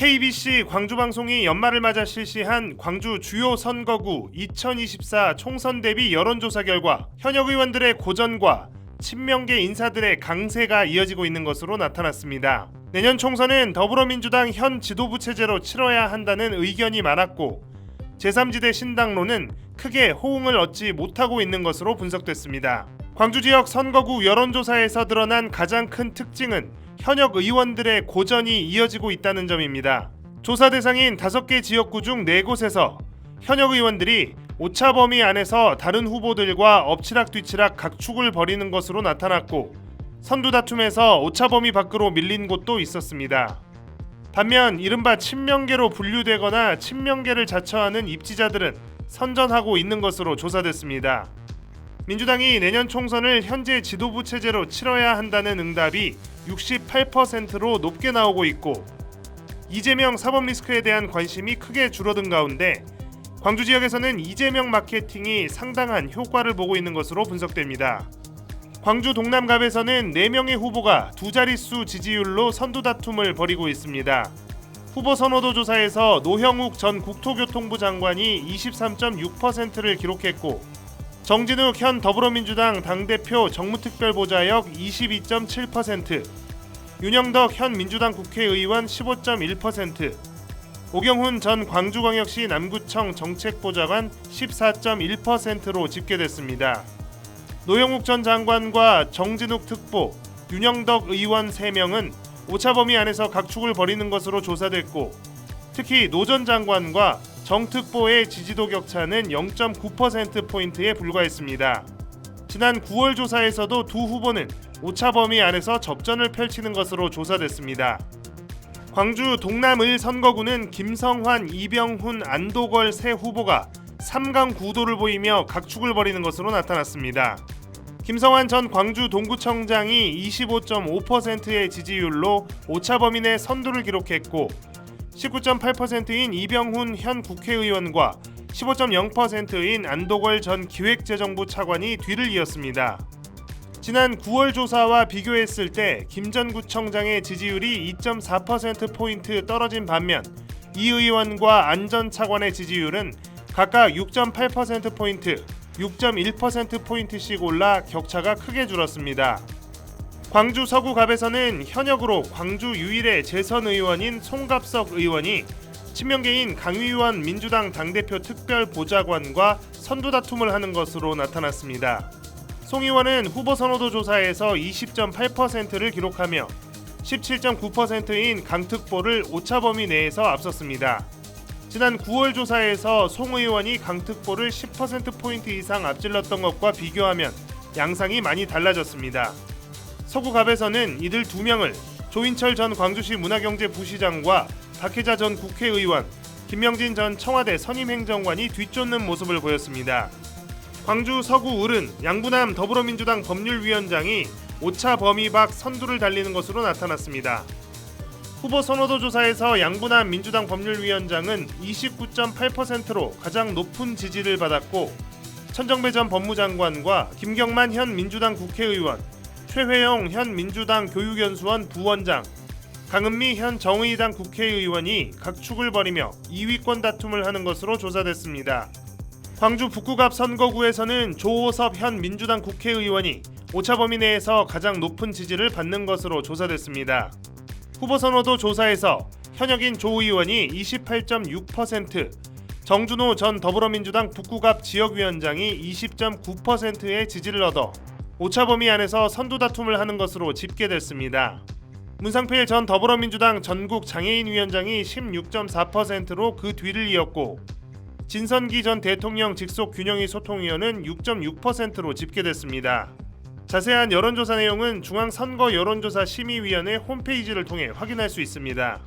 KBC 광주방송이 연말을 맞아 실시한 광주 주요 선거구 2024 총선 대비 여론조사 결과 현역 의원들의 고전과 친명계 인사들의 강세가 이어지고 있는 것으로 나타났습니다. 내년 총선은 더불어민주당 현 지도부 체제로 치러야 한다는 의견이 많았고 제3지대 신당로는 크게 호응을 얻지 못하고 있는 것으로 분석됐습니다. 광주 지역 선거구 여론조사에서 드러난 가장 큰 특징은 현역 의원들의 고전이 이어지고 있다는 점입니다. 조사 대상인 5개 지역구 중 4곳에서 현역 의원들이 오차 범위 안에서 다른 후보들과 엎치락뒤치락 각축을 벌이는 것으로 나타났고 선두 다툼에서 오차 범위 밖으로 밀린 곳도 있었습니다. 반면 이른바 친명계로 분류되거나 친명계를 자처하는 입지자들은 선전하고 있는 것으로 조사됐습니다. 민주당이 내년 총선을 현재 지도부 체제로 치러야 한다는 응답이 68%로 높게 나오고 있고 이재명 사법 리스크에 대한 관심이 크게 줄어든 가운데 광주 지역에서는 이재명 마케팅이 상당한 효과를 보고 있는 것으로 분석됩니다. 광주 동남갑에서는 4명의 후보가 두 자릿수 지지율로 선두 다툼을 벌이고 있습니다. 후보 선호도 조사에서 노형욱 전 국토교통부 장관이 23.6%를 기록했고 정진욱 현 더불어민주당 당대표 정무특별보좌역 22.7%, 윤영덕 현 민주당 국회의원 15.1%, 오경훈 전 광주광역시 남구청 정책보좌관 14.1%로 집계됐습니다. 노영욱 전 장관과 정진욱 특보, 윤영덕 의원 3명은 오차 범위 안에서 각축을 벌이는 것으로 조사됐고 특히 노 전 장관과 정 특보의 지지도 격차는 0.9% 포인트에 불과했습니다. 지난 9월 조사에서도 두 후보는 오차 범위 안에서 접전을 펼치는 것으로 조사됐습니다. 광주 동남을 선거구는 김성환, 이병훈, 안도걸 세 후보가 3강 구도를 보이며 각축을 벌이는 것으로 나타났습니다. 김성환 전 광주 동구청장이 25.5%의 지지율로 오차 범위 내 선두를 기록했고 19.8%인 이병훈 현 국회의원과 15.0%인 안도걸 전 기획재정부 차관이 뒤를 이었습니다. 지난 9월 조사와 비교했을 때 김 전 구청장의 지지율이 2.4% 포인트 떨어진 반면 이 의원과 안 전 차관의 지지율은 각각 6.8% 포인트, 6.1% 포인트씩 올라 격차가 크게 줄었습니다. 광주 서구갑에서는 현역으로 광주 유일의 재선 의원인 송갑석 의원이 친명계인 강의원 민주당 당대표 특별 보좌관과 선두 다툼을 하는 것으로 나타났습니다. 송 의원은 후보 선호도 조사에서 20.8%를 기록하며 17.9%인 강특보를 오차 범위 내에서 앞섰습니다. 지난 9월 조사에서 송 의원이 강특보를 10% 포인트 이상 앞질렀던 것과 비교하면 양상이 많이 달라졌습니다. 서구갑에서는 이들 두 명을 조인철 전 광주시 문화경제 부시장과 박혜자 전 국회의원, 김명진 전 청와대 선임행정관이 뒤쫓는 모습을 보였습니다. 광주 서구 을은 양부남 더불어민주당 법률위원장이 오차 범위 밖 선두를 달리는 것으로 나타났습니다. 후보 선호도 조사에서 양부남 민주당 법률위원장은 29.8%로 가장 높은 지지를 받았고 천정배 전 법무장관과 김경만 현 민주당 국회의원, 최회영 현 민주당 교육연수원 부원장, 강은미 현 정의당 국회의원이 각축을 벌이며 2위권 다툼을 하는 것으로 조사됐습니다. 광주 북구갑 선거구에서는 조호섭 현 민주당 국회의원이 오차 범위 내에서 가장 높은 지지를 받는 것으로 조사됐습니다. 후보 선호도 조사에서 현역인 조 의원이 28.6%, 정준호 전 더불어민주당 북구갑 지역위원장이 20.9%의 지지를 얻어 오차 범위 안에서 선두 다툼을 하는 것으로 집계됐습니다. 문상필 전 더불어민주당 전국 장애인 위원장이 16.4%로 그 뒤를 이었고 진선기 전 대통령 직속 균형위 소통위원은 6.6%로 집계됐습니다. 자세한 여론조사 내용은 중앙선거 여론조사 심의위원회 홈페이지를 통해 확인할 수 있습니다.